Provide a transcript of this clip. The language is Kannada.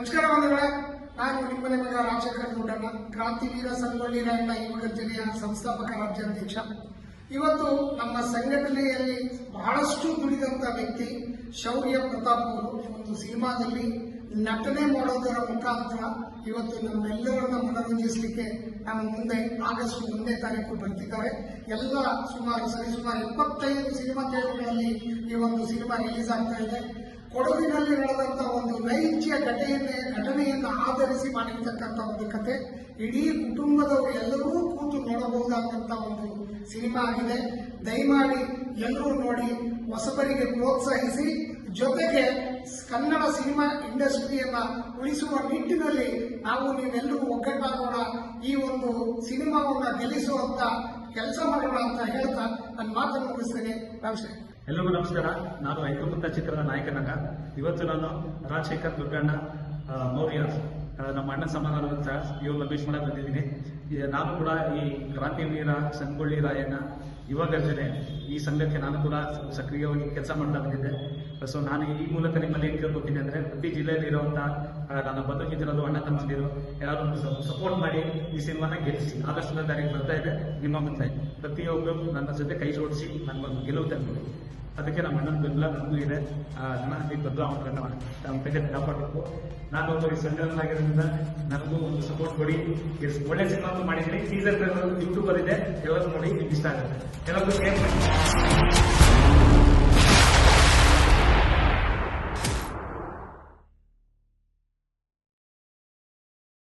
ನಮಸ್ಕಾರ ಬಂಧುಗಳೇ, ನಾನು ನಿಮ್ಮನೆ ಮಗ ರಾಜಶೇಖರ್ ಕ್ರಾಂತಿ ಕ್ರಾಂತಿವೀರ ಸಂಗೊಳ್ಳಿ ರಾಯಣ್ಣ ಯುವಕ ಜಿಲ್ಲೆಯ ಸಂಸ್ಥಾಪಕ ರಾಜ್ಯಾಧ್ಯಕ್ಷ. ಇವತ್ತು ನಮ್ಮ ಸಂಘಟನೆಯಲ್ಲಿ ಬಹಳಷ್ಟು ದುಡಿದಂತ ವ್ಯಕ್ತಿ ಶೌರ್ಯ ಪ್ರತಾಪ್ ಅವರು. ಒಂದು ಸಿನಿಮಾದಲ್ಲಿ ನಟನೆ ಮಾಡೋದರ ಮುಖಾಂತರ ಇವತ್ತು ನಮ್ಮೆಲ್ಲರನ್ನ ಮನರಂಜಿಸಲಿಕ್ಕೆ ನಮ್ಮ ಮುಂದೆ ಆಗಸ್ಟ್ ಒಂದೇ ತಾರೀಕು ಬರ್ತಿದ್ದಾರೆ. ಎಲ್ಲ ಸುಮಾರು ಸರಿಸುಮಾರು ಇಪ್ಪತ್ತೈದು ಸಿನಿಮಾ ಥಿಯೇಟರ್ಗಳಲ್ಲಿ ಈ ಒಂದು ಸಿನಿಮಾ ರಿಲೀಸ್ ಆಗ್ತಾ ಇದೆ. ಕೊಡಗಿನಲ್ಲಿ ನಡೆದಂತ ಒಂದು ನೈಜ ಘಟನೆಯನ್ನೇ ಘಟನೆಯನ್ನು ಆಧರಿಸಿ ಮಾಡಿರ್ತಕ್ಕಂಥ ಒಂದು ಕತೆ. ಇಡೀ ಕುಟುಂಬದವರು ಎಲ್ಲರೂ ಕೂತು ನೋಡಬಹುದಾದಂತ ಒಂದು ಸಿನಿಮಾ ಆಗಿದೆ. ದಯಮಾಡಿ ಎಲ್ಲರೂ ನೋಡಿ ಹೊಸಬರಿಗೆ ಪ್ರೋತ್ಸಾಹಿಸಿ. ಜೊತೆಗೆ ಕನ್ನಡ ಸಿನಿಮಾ ಇಂಡಸ್ಟ್ರಿಯನ್ನ ಉಳಿಸುವ ನಿಟ್ಟಿನಲ್ಲಿ ನಾವು ನೀವೆಲ್ಲರೂ ಒಗ್ಗಟ್ಟಾಗೋಣ, ಈ ಒಂದು ಸಿನಿಮಾವನ್ನ ಗೆಲ್ಲಿಸುವಂತ ಕೆಲಸ ಮಾಡೋಣ ಅಂತ ಹೇಳ್ತಾ ನನ್ನ ಮಾತನ್ನು ಮುಗಿಸ್ತೇನೆ. ನಮಸ್ತೆ ಎಲ್ಲರಿಗೂ ನಮಸ್ಕಾರ. ನಾನು ಐಕಮುತ್ತ ಚಿತ್ರದ ನಾಯಕನಾಗ. ಇವತ್ತು ನಾನು ರಾಜಶೇಖರ್ ದುರ್ಗಣ್ಣ ಮೌರ್ಯ ನಮ್ಮ ಅಣ್ಣ ಸಮಾನ ಇವರು ಲಭೇಶ್ ಮಾಡಕ್ ಬಂದಿದ್ದೀನಿ. ನಾನು ಕೂಡ ಈ ಕ್ರಾಂತಿವೀರ ಸಂಗೊಳ್ಳಿ ರಾಯಣ್ಣ ಯುವ ಗರ್ಜನೆ ಈ ಸಂಘಕ್ಕೆ ನಾನು ಕೂಡ ಸಕ್ರಿಯವಾಗಿ ಕೆಲಸ ಮಾಡ್ತಾ ಬಂದಿದ್ದೆ. ಸೊ ನಾನು ಈ ಮೂಲಕ ನಿಮ್ಮಲ್ಲಿ ಏನು ಕೇಳ್ಕೊತೀನಿ ಅಂದರೆ ಪ್ರತಿ ಜಿಲ್ಲೆಯಲ್ಲಿ ಇರುವಂತ ನನ್ನ ಬದುಕಿದ್ದಿರೋದು ಅಣ್ಣ ತಮ್ಮಂದಿರು, ಯಾರು ಸಪೋರ್ಟ್ ಮಾಡಿ ಈ ಸಿನಿಮಾನ ಗೆಲ್ಲಿಸಿ. ಆಗಸ್ಟ್ ತಾರೀಕು ಬರ್ತಾ ಇದೆ, ನಿಮ್ಮ ಮುಂದೆ. ಪ್ರತಿಯೊಬ್ಬರು ನನ್ನ ಜೊತೆ ಕೈ ಜೋಡಿಸಿ, ನನ್ನ ಗೆಲುವು ಅದಕ್ಕೆ ನಮ್ಮ ಅಣ್ಣನ ಬೆಂಬಲ ನನಗೂ ಇದೆ ಆ, ನನ್ನ ಅವನ ಬದಲಾವಣೆಗಳನ್ನ ನಮ್ಮ ಕೈಗೆ ಕಾಪಾಡಬೇಕು ನಾನು ಒಬ್ಬ ಈ ಆಗಿರೋದ್ರಿಂದ ನನಗೂ ಒಂದು ಸಪೋರ್ಟ್ ಕೊಡಿ. ಒಳ್ಳೆ ಸಿನಿಮಾ ಮಾಡಿದ್ದೀನಿ. ಸೀಸನ್ ಯೂಟ್ಯೂಬ್ ಇದೆ ಎಲ್ಲರೂ ನೋಡಿ ನಿಮ್ಗೆ ಇಷ್ಟ ಆಗುತ್ತೆ. ಎಲ್ಲರಿಗೂ